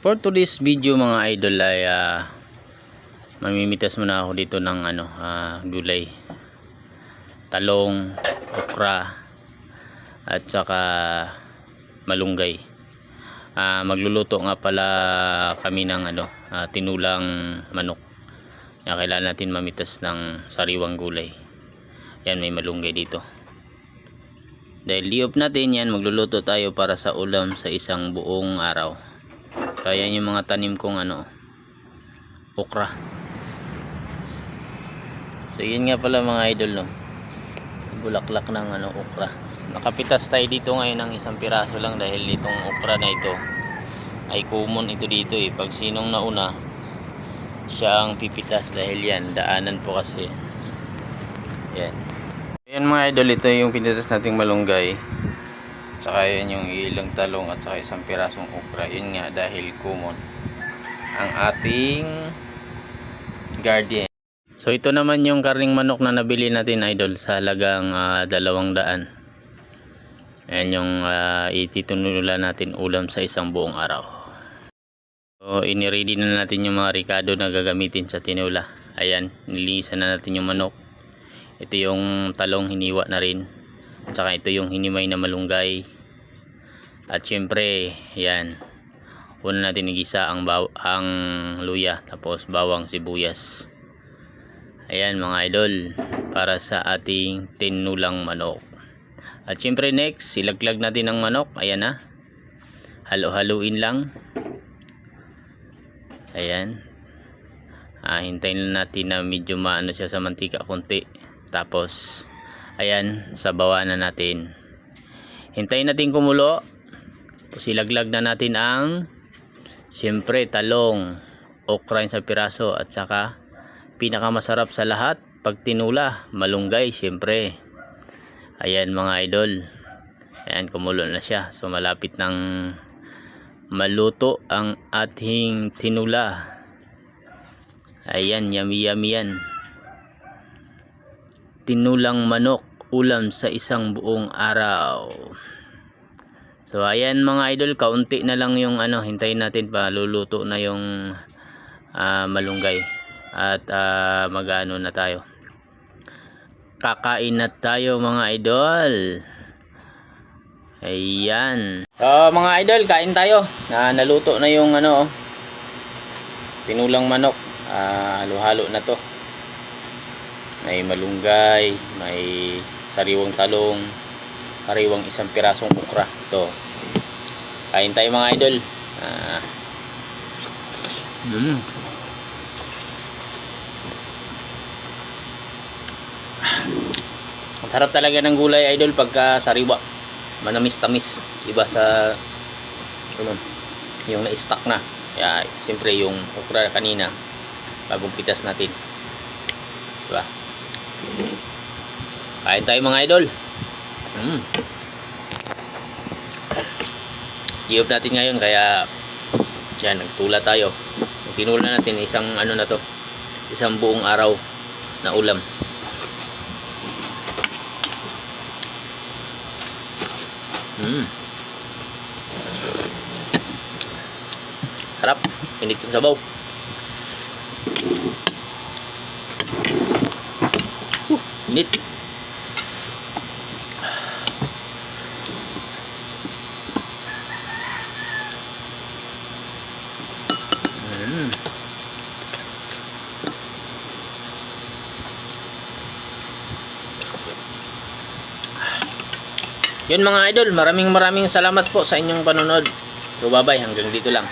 For today's video mga idol ay ah, mamimitas muna ako dito ng ano, ah, gulay. Talong, okra, at saka malunggay. Ah, magluluto nga pala kami ng ano, ah, tinulang manok. Kaya kailangan natin mamitas ng sariwang gulay. Yan may malunggay dito. Dahil liop natin yan, magluluto tayo para sa ulam sa isang buong araw. Kaya yung mga tanim kong ano, okra. So yun nga pala mga idol no. Bulaklak ng ano, okra. Nakapitas tayo dito ngayon ng isang piraso lang dahil itong okra na ito ay common ito dito eh. Pag sinong nauna, siya ang pipitas dahil yan, daanan po kasi. Yan. Yan mga idol, ito yung pinitas nating malunggay. Tsaka yan yung ilang talong at saka isang pirasong okra. Yun nga dahil common ang ating guardian. So ito naman yung karning manok na nabili natin idol sa halagang ah, dalawang daan. Ayan yung uh, ititunula natin ulam sa isang buong araw. So iniready na natin yung mga ricado na gagamitin sa tinula. Ayan, nililisan na natin yung manok. Ito yung talong hiniwa na rin. At saka ito yung hinimay na malunggay. At syempre, yan. Una natin igisa ang, ang luya. Tapos bawang sibuyas. Ayan mga idol. Para sa ating tinulang manok. At syempre next, silaglag natin ang manok. Ayan na. Halo-haluin lang. Ayan. Ah, hintayin natin na medyo maano siya sa mantika konti. Tapos, ayan, sabawan na natin. Hintayin natin kumulo. Tapos ilaglag na natin ang, siyempre, talong, okra sa piraso, at saka, pinakamasarap sa lahat, pag tinula, malunggay, siyempre. Ayan mga idol. Ayan, kumulo na siya. So, malapit ng maluto ang ating tinula. Ayan, yummy yummy yan tinulang manok ulam sa isang buong araw. So ayan mga idol kaunti na lang yung ano hintayin natin pa luluto na yung ah, malunggay. At uh, magano na tayo. Kakain na tayo mga idol. Ayan. So mga idol kain tayo. Na naluto na yung ano oh. tinulang manok. Ah, halo-halo na to. May malunggay, may sariwang talong, sariwang isang pirasong okra. Ito. Kain tayo mga idol. Ah. Mm. Ang sarap talaga ng gulay idol pagka sariwa. Manamis-tamis. Iba sa ano, yung na-stock na. Kaya siyempre yung okra kanina bagong pitas natin. Diba? Kain tayo mga idol. Mm. Iyop natin ngayon kaya yan, nagtula tayo. Tinula natin isang ano na to. Isang buong araw na ulam. Mm. Sarap. Init yung sabaw. Init. Mm. Yun mga idol, maraming maraming salamat po sa inyong panonood. So bye bye, hanggang dito lang.